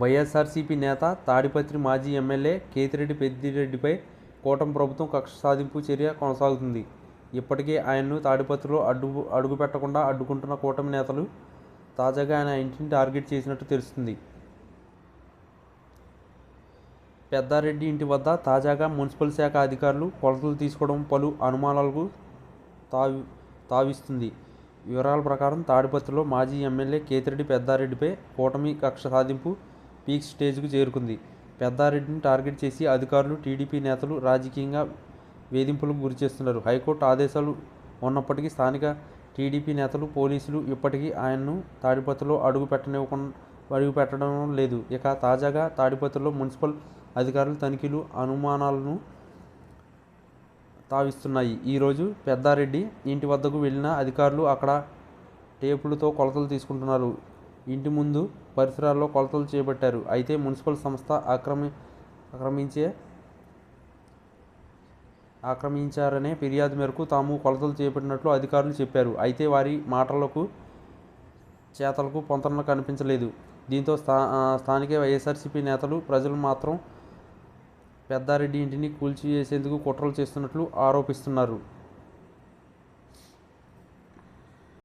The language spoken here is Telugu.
వైఎస్ఆర్సీపీ నేత తాడిపత్రి మాజీ ఎమ్మెల్యే కేతిరెడ్డి పెద్దిరెడ్డిపై కూటమి ప్రభుత్వం కక్ష సాధింపు చర్య కొనసాగుతుంది. ఇప్పటికే ఆయన్ను తాడిపత్రిలో అడ్డు అడుగు పెట్టకుండా అడ్డుకుంటున్న కూటమి నేతలు తాజాగా ఆయన ఇంటిని టార్గెట్ చేసినట్టు తెలుస్తుంది. పెద్దారెడ్డి ఇంటి వద్ద తాజాగా మున్సిపల్ శాఖ అధికారులు కొలతలు తీసుకోవడం పలు అనుమానాలకు తావి తావిస్తుంది. వివరాల ప్రకారం తాడిపత్రిలో మాజీ ఎమ్మెల్యే కేతిరెడ్డి పెద్దారెడ్డిపై కూటమి కక్ష సాధింపు పీక్ స్టేజ్కు చేరుకుంది. పెద్దారెడ్డిని టార్గెట్ చేసి అధికారులు టీడీపీ నేతలు రాజకీయంగా వేధింపులకు గురి చేస్తున్నారు. హైకోర్టు ఆదేశాలు ఉన్నప్పటికీ స్థానిక టీడీపీ నేతలు పోలీసులు ఇప్పటికీ ఆయన్ను తాడిపత్రిలో అడుగు పెట్టనివ్వకుండా అడుగు పెట్టడం లేదు. ఇక తాజాగా తాడిపత్రిలో మున్సిపల్ అధికారులు తనిఖీలు అనుమానాలను తావిస్తున్నాయి. ఈరోజు పెద్దారెడ్డి ఇంటి వద్దకు వెళ్ళిన అధికారులు అక్కడ టేపులతో కొలతలు తీసుకుంటున్నారు. ఇంటి ముందు పరిసరాల్లో కొలతలు చేపట్టారు. అయితే మున్సిపల్ సంస్థ ఆక్రమి ఆక్రమించే ఆక్రమించారనే ఫిర్యాదు మేరకు తాము కొలతలు చేపట్టినట్లు అధికారులు చెప్పారు. అయితే వారి మాటలకు చేతలకు పొంతన కనిపించలేదు. దీంతో స్థా స్థానిక వైఎస్ఆర్సీపీ నేతలు ప్రజలు మాత్రం పెద్దారెడ్డి ఇంటిని కూల్చివేసేందుకు కుట్రలు చేస్తున్నట్లు ఆరోపిస్తున్నారు.